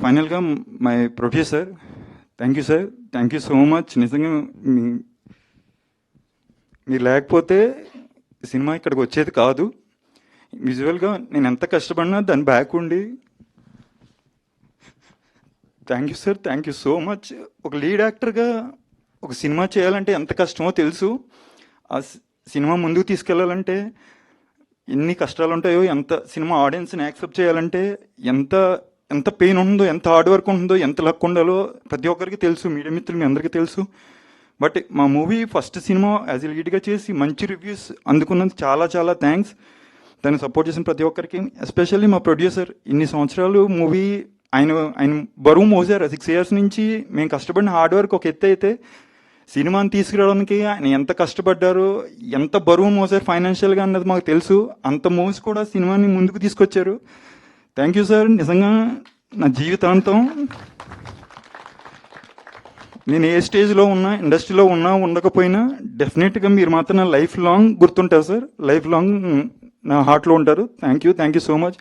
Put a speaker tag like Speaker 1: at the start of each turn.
Speaker 1: ఫైనల్గా my producer thank you sir thank you so much నిజంగా మీ మీరు లేకపోతే సినిమా ఇక్కడికి వచ్చేది కాదు విజువల్గా నేను ఎంత కష్టపడినా దాని బ్యాక్ ఉండి thank you sir thank you so much ఒక లీడ్ యాక్టర్గా ఒక సినిమా చేయాలంటే ఎంత కష్టమో తెలుసు ఆ సినిమా ముందుకు తీసుకెళ్ళాలంటే ఎన్ని కష్టాలు ఉంటాయో ఎంత సినిమా ఆడియన్స్ని యాక్సెప్ట్ చేయాలంటే ఎంత ఎంత పెయిన్ ఉందో ఎంత హార్డ్ వర్క్ ఉందో ఎంత లక్ ఉండాలో ప్రతి ఒక్కరికి తెలుసు మీడియా మిత్రులు మీ అందరికీ తెలుసు. బట్ మా మూవీ ఫస్ట్ సినిమా యాజ్ లీడ్గా చేసి మంచి రివ్యూస్ అందుకున్నందుకు చాలా చాలా థ్యాంక్స్ దాన్ని సపోర్ట్ చేసిన ప్రతి ఒక్కరికి ఎస్పెషల్లీ మా ప్రొడ్యూసర్ ఇన్ని సంవత్సరాలు మూవీ ఆయన ఆయన బరువు మోసారు. సిక్స్ ఇయర్స్ నుంచి మేము కష్టపడిన హార్డ్ వర్క్ ఒక ఎత్తు అయితే సినిమాని తీసుకురావడానికి ఆయన ఎంత కష్టపడ్డారు ఎంత బరువు మోసారు ఫైనాన్షియల్గా అన్నది మాకు తెలుసు. అంత మోసి కూడా సినిమాని ముందుకు తీసుకొచ్చారు. థ్యాంక్ యూ సార్ నిజంగా నా జీవితాంతం నేను ఏ స్టేజ్లో ఉన్నా ఇండస్ట్రీలో ఉన్నా ఉండకపోయినా డెఫినెట్గా మీరు మాత్రం నా లైఫ్ లాంగ్ గుర్తుంటారు సార్ లైఫ్ లాంగ్ నా హార్ట్లో ఉంటారు. Thank you thank you so much